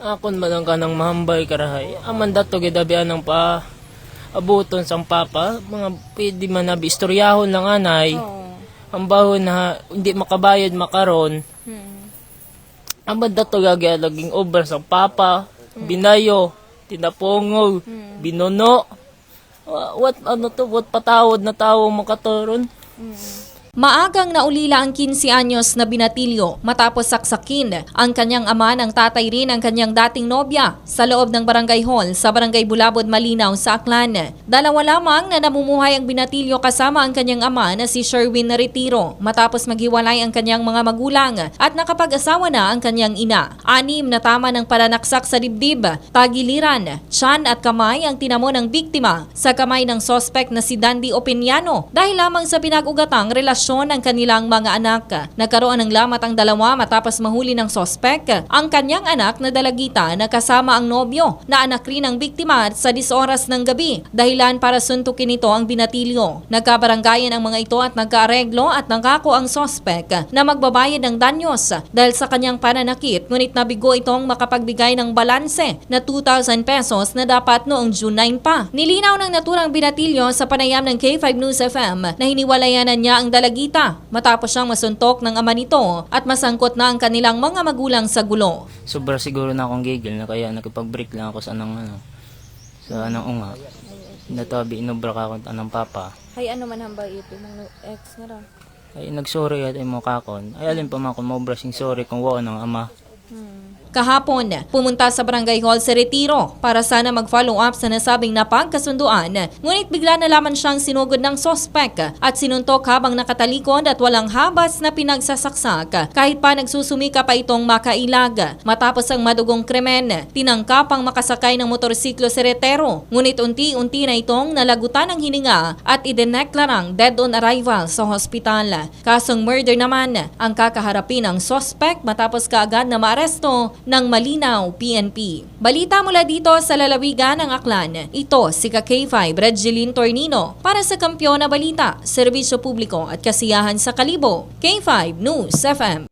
Akon man ang kanang mahambay karahay. Aman dato gidabian ng pa abuton sang papa. Mga pwede man na istoryahon lang anay. Oo. Ang baho na hindi makabayad makaron. Hmm. Aman dato gagaya laging over sang papa. Binayo. Tinapongo. Binono. Wa- What ano to? What patawad na tao makatoron? Maagang naulila ang 15 anyos na binatilyo matapos saksakin ang kanyang ama ng tatay rin ang kanyang dating nobya sa loob ng barangay hall sa barangay Bulabod, Malinaw sa Aklan. Dalawa lamang na namumuhay ang binatilyo kasama ang kanyang ama na si Sherwin Retiro matapos maghiwalay ang kanyang mga magulang at nakapag-asawa na ang kanyang ina. Anim na tama ng pananaksak sa dibdib, tagiliran, tiyan at kamay ang tinamo ng biktima sa kamay ng sospek na si Dandy Opiniano dahil lamang sa pinag-ugatang relasyon ng kanilang mga anak. Nagkaroon ng lamat ang dalawa matapos mahuli ng sospek ang kanyang anak na dalagita na kasama ang nobyo na anak rin ng biktima sa 10 oras ng gabi dahilan para suntukin nito ang binatilyo. Nagkabaranggayan ang mga ito at nagkaareglo at nangako ang sospek na magbabayad ng danyos dahil sa kanyang pananakit ngunit nabigo itong makapagbigay ng balanse na 2,000 pesos na dapat noong June 9 pa. Nilinaw ng naturang binatilyo sa panayam ng K5 News FM na hiniwalayan na niya ang dalagita matapos siyang masuntok ng ama nito at masangkot na ang kanilang mga magulang sa gulo. Sobra siguro na akong gigil na kaya nakipag-break lang ako sa anong ano. Sa anong unga. Natabi inubra ka akong anong papa. Hay ano man hambay ito ng ex nga ra. Ay nagsorry at imo kakon. Ay alin pa man kung sing sorry kung wao ng ama. Hmm. Kahapon, pumunta sa barangay hall sa Retiro para sana mag-follow up sa nasabing napagkasunduan. Ngunit bigla na lamang siyang sinugod ng sospek at sinuntok habang nakatalikod at walang habas na pinagsasaksak. Kahit pa nagsusumika pa itong makailag. Matapos ang madugong krimen, tinangkapang makasakay ng motorsiklo si Retero. Ngunit unti-unti na itong nalagutan ng hininga at idineklarang dead on arrival sa hospital. Kasong murder naman ang kakaharapin ng sospek matapos kaagad na maaresto ng Malinaw PNP. Balita mula dito sa lalawigan ng Aklan. Ito si Ka-K5 Redjeline Tornino para sa Kampiyon na Balita, Serbisyo Publiko at Kasiyahan sa Kalibo. K5 News FM.